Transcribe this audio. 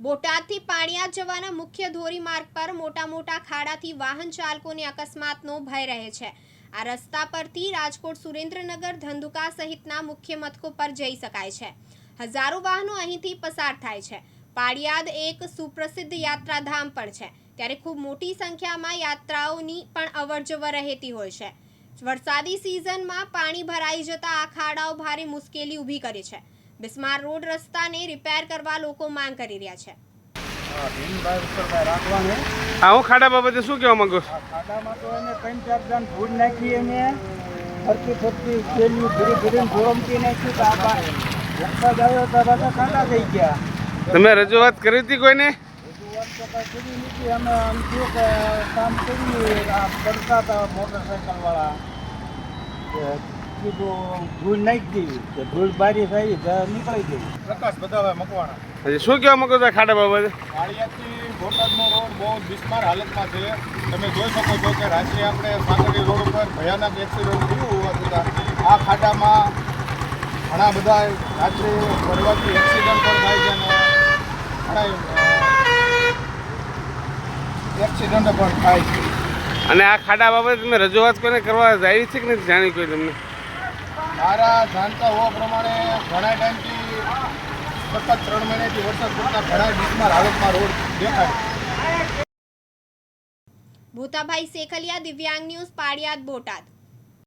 બોટાદથી પાણિયાદ જવાના મુખ્ય ધોરીમાર્ગ પર મોટા મોટા ખાડાથી વાહન ચાલકોને અકસ્માતનો ભય રહે છે. આ રસ્તા પરથી રાજકોટ સુરેન્દ્રનગર, ધંધુકા સહિતના મુખ્ય મથકો પર જઈ શકાય છે. હજારો વાહનો અહીંથી પસાર થાય છે. પાળિયાદ એક સુપ્રસિદ્ધ યાત્રાધામ પણ છે. ત્યારે ખૂબ મોટી સંખ્યામાં યાત્રાઓની પણ અવરજવર રહેતી હોય છે. વરસાદી સિઝનમાં પાણી ભરાઈ જતા આ ખાડાઓ ભારે મુશ્કેલી ઊભી કરી છે. બિસ્માર રોડ રસ્તાને રિપેર કરવા લોકો માંગ કરી રહ્યા છે. હા, ભીમભાઈ ઉપરભાઈ રાખવાને. હા હું ખાડા બાબતે શું કહેવા માંગુ? ખાડામાં તો એને ત્રણ ચાર જણ ધૂળ નાખી એને. ફરતી ફરતી ભરી ભરીને ધોરમતી નાખ્યું તો આ વરસાદ આવ્યો તો પાછા ખાડા થઈ ગયા. તમે રજૂઆત કરી હતી કોઈને? રજૂઆત કરી નથી. અમે આમ થયું કે કામ કર્યું આ કરતા હતા મોટરસાઇકલવાળા કે કીધું ધૂળ નાખી દીધી બારી થઈ તો નીકળી ગઈ. પ્રકાશ બધાભાઈ મકવાણા. હજી શું કહેવા માંગો છો ખાડા બાબતે? કાળિયાથી બોટાદનો રોડ બહુ બિસ્માર હાલતમાં છે. તમે જોઈ શકો છો કે રાત્રે આપણે સાંકડી રોડ ઉપર ભયાનક એક્સિડન્ટ થયું હોવા છતાં આ ખાડામાં ઘણા બધા રાત્રે ફરવાથી એક્સિડન્ટ પણ થાય છે અને ઘણા એક્સિડન્ટ પણ થાય છે. અને આ ખાડા બાબતે તમે રજૂઆત કોઈને કરવા જાય છે કે નથી? જાણી કોઈ તમને? મારા જાણતા હોવા પ્રમાણે ઘણા ટાઈમથી સતત ત્રણ મહિનાથી વરસાદ પડતા ઘણા બિસ્માર હાલતમાં રોડ દેખાય. ભૂતાભાઈ શેખલિયા, દિવ્યાંગ ન્યૂઝ પાળિયાદ, બોટાદ.